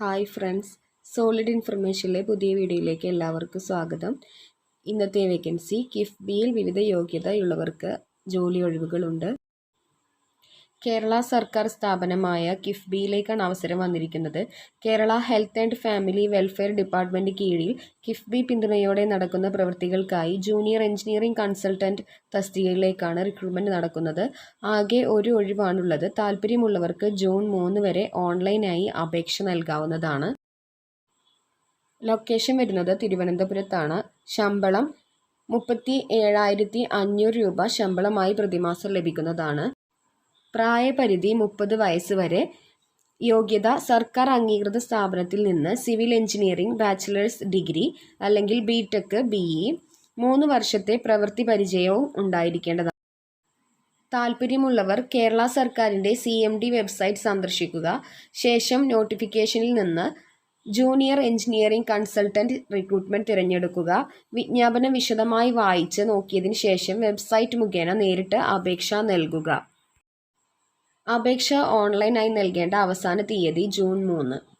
Hi friends. Solid ഇൻഫർമേഷനിലെ പുതിയ വീഡിയോയിലേക്ക് എല്ലാവർക്കും സ്വാഗതം. ഇന്നത്തെ വേക്കൻസി കിഫ്ബിയിൽ വിവിധ യോഗ്യതയുള്ളവർക്ക് ജോലി ഒഴിവുകളുണ്ട്. കേരള സർക്കാർ സ്ഥാപനമായ കിഫ്ബിയിലേക്കാണ് അവസരം വന്നിരിക്കുന്നത്. Kerala health and family welfare department കീഴിൽ കിഫ്ബി പിന്തുണയോടെ നടക്കുന്ന പ്രവൃത്തികൾക്കായി ജൂനിയർ എഞ്ചിനീയറിംഗ് കൺസൾട്ടന്റ് തസ്തികയിലേക്കാണ് റിക്രൂട്ട്മെന്റ് നടക്കുന്നത്. ആകെ ഒരു ഒഴിവാണുള്ളത്. താല്പര്യമുള്ളവർക്ക് ജൂൺ മൂന്ന് വരെ ഓൺലൈനായി അപേക്ഷ നൽകാവുന്നതാണ്. ലൊക്കേഷൻ വരുന്നത് തിരുവനന്തപുരത്താണ്. ശമ്പളം മുപ്പത്തി ഏഴായിരത്തി അഞ്ഞൂറ് രൂപ ശമ്പളമായി പ്രതിമാസം ലഭിക്കുന്നതാണ്. പ്രായപരിധി മുപ്പത് വയസ്സ് വരെ. യോഗ്യത സർക്കാർ അംഗീകൃത സ്ഥാപനത്തിൽ നിന്ന് സിവിൽ എഞ്ചിനീയറിംഗ് ബാച്ചിലേഴ്സ് ഡിഗ്രി അല്ലെങ്കിൽ ബി ടെക് ബി ഇ മൂന്ന് വർഷത്തെ പ്രവൃത്തി പരിചയവും ഉണ്ടായിരിക്കേണ്ടതാണ്. താൽപ്പര്യമുള്ളവർ കേരള സർക്കാരിന്റെ സി എം ഡി വെബ്സൈറ്റ് സന്ദർശിക്കുക. ശേഷം നോട്ടിഫിക്കേഷനിൽ നിന്ന് ജൂനിയർ എഞ്ചിനീയറിംഗ് കൺസൾട്ടന്റ് റിക്രൂട്ട്മെന്റ് തിരഞ്ഞെടുക്കുക. വിജ്ഞാപനം വിശദമായി വായിച്ച് നോക്കിയതിന് ശേഷം വെബ്സൈറ്റ് മുഖേന നേരിട്ട് അപേക്ഷ നൽകുക. അപേക്ഷ ഓൺലൈനായി നൽകേണ്ട അവസാന തീയതി ജൂൺ മൂന്ന്.